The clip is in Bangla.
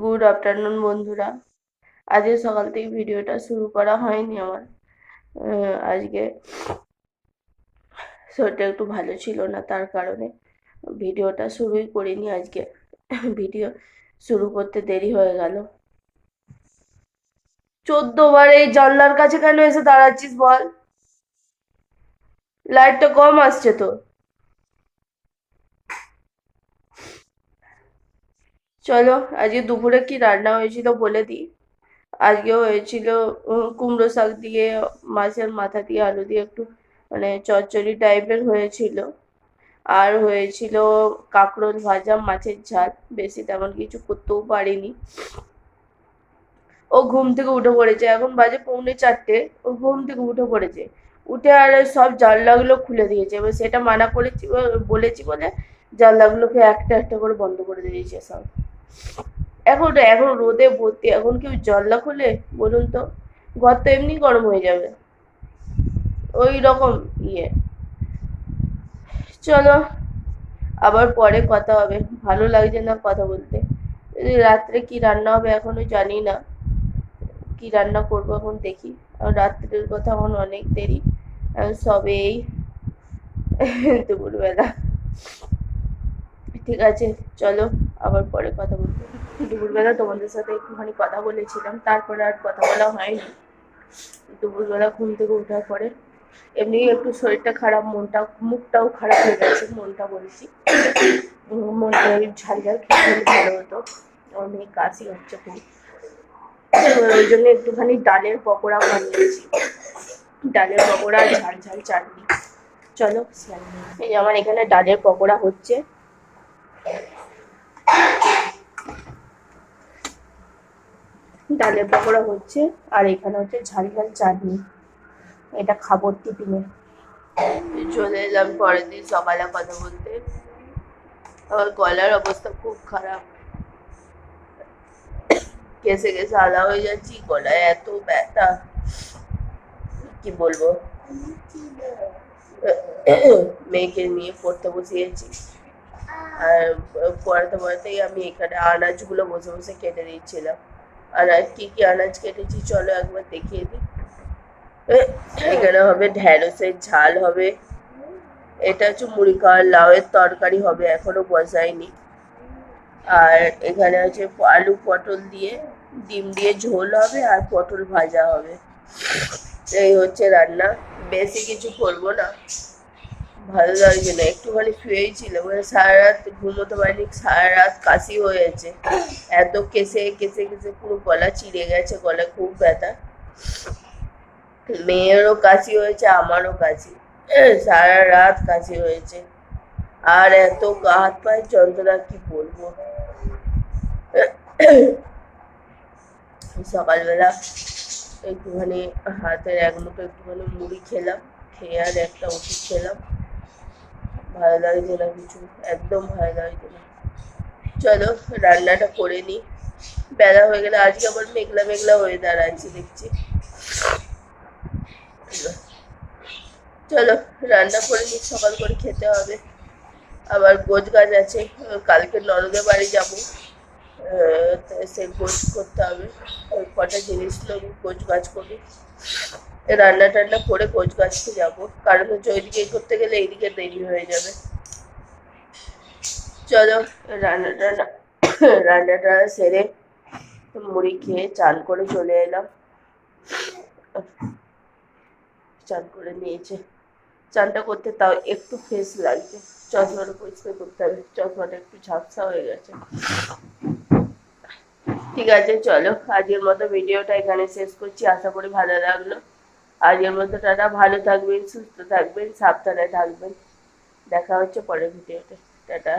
গুড আফটারনুন বন্ধুরা। আজকে সকাল থেকে ভিডিওটা শুরু করা হয়নি আমার। আজকে শরীরটা একটু ভালো ছিল না, তার কারণে ভিডিওটা শুরুই করিনি আজকে। ভিডিও শুরু করতে দেরি হয়ে গেল। চোদ্দ বার এই জানলার কাছে কেন এসে দাঁড়াচ্ছিস বল? লাইটটা কম আসছে তো। চলো, আজকে দুপুরে কি রান্না হয়েছিল বলে দিই। আজকে হয়েছিল কুমড়ো শাক দিয়ে, মাছের মাথা দিয়ে, আলু দিয়ে একটু মানে চচ্চড়ি টাইপের হয়েছিল। আর হয়েছিল কাঁকরোল ভাজা, মাছের ঝাল, বেশি তেমন কিছু করতেও পারিনি। ও ঘুম থেকে উঠে পড়েছে, এখন বাজে পৌনে চারটে, ও ঘুম থেকে উঠে পড়েছে। উঠে আর সব জানলাগুলো খুলে দিয়েছে, এবার সেটা মানা করেছি, বলেছি বলে জানলাগুলোকে একটা একটা করে বন্ধ করে দিয়েছে সব। এখন এখন রোদে ভর্তি, এখন কেউ জানলা খোলে বলুন তো? ঘর তো এমনি গরম হয়ে যাবে। ওই রকম ইয়ে। চলো, আবার পরে কথা হবে। ভালো লাগছে না কথা বলতে। রাত্রে কি রান্না হবে এখনও জানি না। কি রান্না করব এখন দেখি। আর রাত্রের কথা এখন অনেক দেরি। এখন সবেই দুপুরবেলা। ঠিক আছে, চলো। আবার পরে কথা বলব। দুপুরবেলা তোমাদের সাথে একটুখানি কথা বলেছিলাম, তারপরে আর কথা বলা হয়নি। দুপুরবেলা ঘুম থেকে ওঠার পরে এমনি একটু শরীরটা খারাপ, মনটা, মুখটাও খারাপ হয়ে গেছে, মনটা বলছি। মনটা ঝাল ঝাল হলে ভালো হতো। মেয়ে কাশি হচ্ছে খুব। ওই জন্য একটুখানি ডালের পকোড়া বানিয়েছি। ডালের পকোড়া আর ঝাল ঝাল চাটনি। চলো, এই আমার এখানে ডালের পকোড়া হচ্ছে। ডালের পকোড়া হচ্ছে, আর এখানে হচ্ছে ঝাল ঝাল চাটনি। এটা খাব টিফিনে। চলে এলাম পরের দিন সকালে কথা বলতে। আমার গলার অবস্থা খুব খারাপ। কেসে কেসে আলা হয়ে যাচ্ছি, গলায় এত ব্যথা। কি বলব? মেয়েকে নিয়ে পড়তে বসিয়েছি। আর পড়াতে পড়াতেই আমি এখানে আনাজগুলো বসে বসে কেটে দিচ্ছিলাম। আনাজ কি কি আনাজ কেটেছি, চলো একবার দেখিয়ে দিই। এখানে হবে ঢ্যাঁড়সের ঝাল হবে। এটা হচ্ছে মুড়ি খাওয়ার লাউয়ের তরকারি হবে, এখনও বসায়নি। আর এখানে হচ্ছে আলু পটল দিয়ে, ডিম দিয়ে ঝোল হবে আর পটল ভাজা হবে। এই হচ্ছে রান্না। বেশি কিছু করব না। ভালো লাগছে না। একটুখানি শুয়েই ছিল মানে সারা রাত ঘুমোতে পারিনি সারা রাত কাশি হয়েছে। এত কেসে কেসে কেসে পুরো গলা চিড়ে গেছে, গলায় খুব ব্যথা। মেয়েরও কাশি হয়েছে, আমারও কাশি। সারা রাত কাশি হয়েছে। আর এত গা, হাত পায়ের যন্ত্রণা, কি বলব? সকালবেলা একটুখানি হাতের এক মুঠো একটুখানি মুড়ি খেলাম, খেয়ে আর একটা ওষুধ খেলাম। ভালো লাগছে না কিছু, একদম ভালো লাগছে না চলো, রান্নাটা করে নিই। বেলা হয়ে গেলে আজকে আবার মেঘলা মেঘলা হয়ে আছে, দেখছি। চলো, রান্না করে নিই, সকাল করে খেতে হবে। আবার গোছ গাছ আছে, কালকে ননদের বাড়ি যাব। সে গোছ করতে হবে। কটা জিনিস লোক গোছ গাছ করি রান্না টান্না করে গোছ গাছতে যাব। কারণ হচ্ছে ওইদিকে করতে গেলে এইদিকে দেরি হয়ে যাবে। চলো রান্না টান্না রান্না টান্না সেরে মুড়ি খেয়ে চান করে চলে এলাম। চান করে নিয়েছে। চানটা করতে তাও একটু ফ্রেশ লাগছে। চশমাটা পরিষ্কার করতে হবে। চশমাটা একটু ঝাপসা হয়ে গেছে। ঠিক আছে, চলো। আজকের মতো ভিডিওটা এখানে শেষ করছি। আশা করি ভালো লাগল। আজকের মধ্যে টাটা ভালো থাকবেন সুস্থ থাকবেন সাবধানে থাকবেন। দেখা হচ্ছে পরের ভিডিওতে। টাটা।